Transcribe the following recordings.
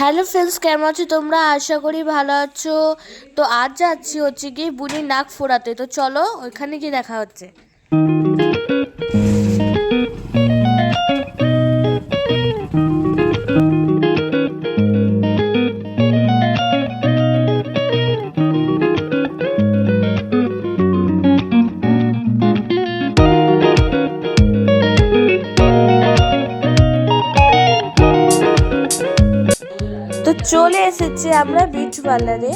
Hello friends, কেমন আছো তোমরা? আশা করি ভালো আছো। তো আজ যাচ্ছি হচ্ছে গিয়ে বুড়ির নাক ফোড়াতে। তো চলো, ওইখানে গিয়ে দেখা হচ্ছে। চলে এসেছি আমরা বিউটি পার্লারে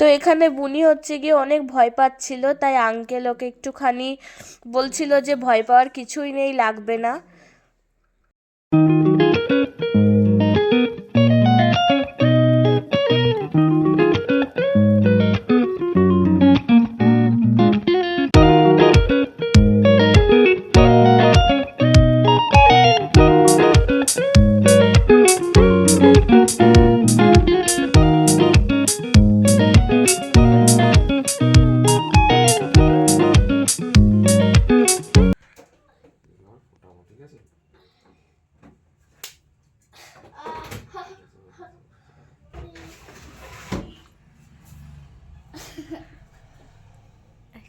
তো এখানে বুনি হচ্ছে গিয়ে অনেক ভয় পাচ্ছিল, তাই আঙ্কেল ওকে একটুখানি বলছিল যে ভয় পাওয়ার কিছুই নেই, লাগবে না।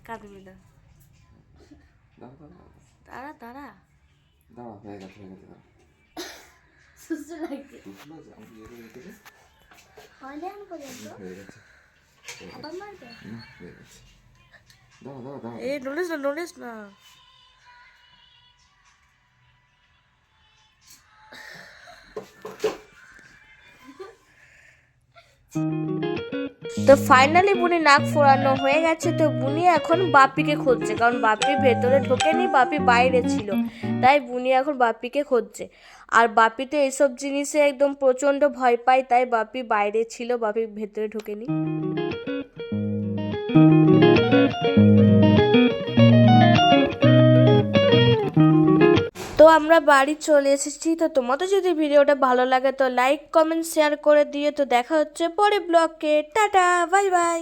কাঁদবি না। দাঁড়া দাঁড়া দাঁড়া। হয়ে গেছে হয়ে গেছে দাঁড়া। সুস্থ লাগছে বুঝলো যে আমি বিয়ে করে রেখেছি? হয়নি আমি পর্যন্ত? হয়ে গেছে আবার মারবে? না হয়ে গেছে। দাঁড়া দাঁড়া দাঁড়া। এ নড়িস না নড়িস না। তো ফাইনালি বুনি নাক ফোড়ানো হয়ে গেছে, তো বুনি এখন বাপিকে খুঁজছে। কারণ বাপি ভেতরে ঢোকেনি, বাপি বাইরে ছিল, তাই বুনি এখন বাপিকে খুঁজছে। আর বাপি তো এইসব জিনিসে একদম প্রচণ্ড ভয় পায়, তাই বাপি বাইরে ছিল, বাপি ভেতরে ঢোকেনি। তো আমরা বাড়ি চলে এসেছি। তো তোমাদের যদি ভিডিওটা ভালো লাগে তো লাইক কমেন্ট শেয়ার করে দিয়ে তো দেখা হচ্ছে পরে ব্লগে টাটা বাই বাই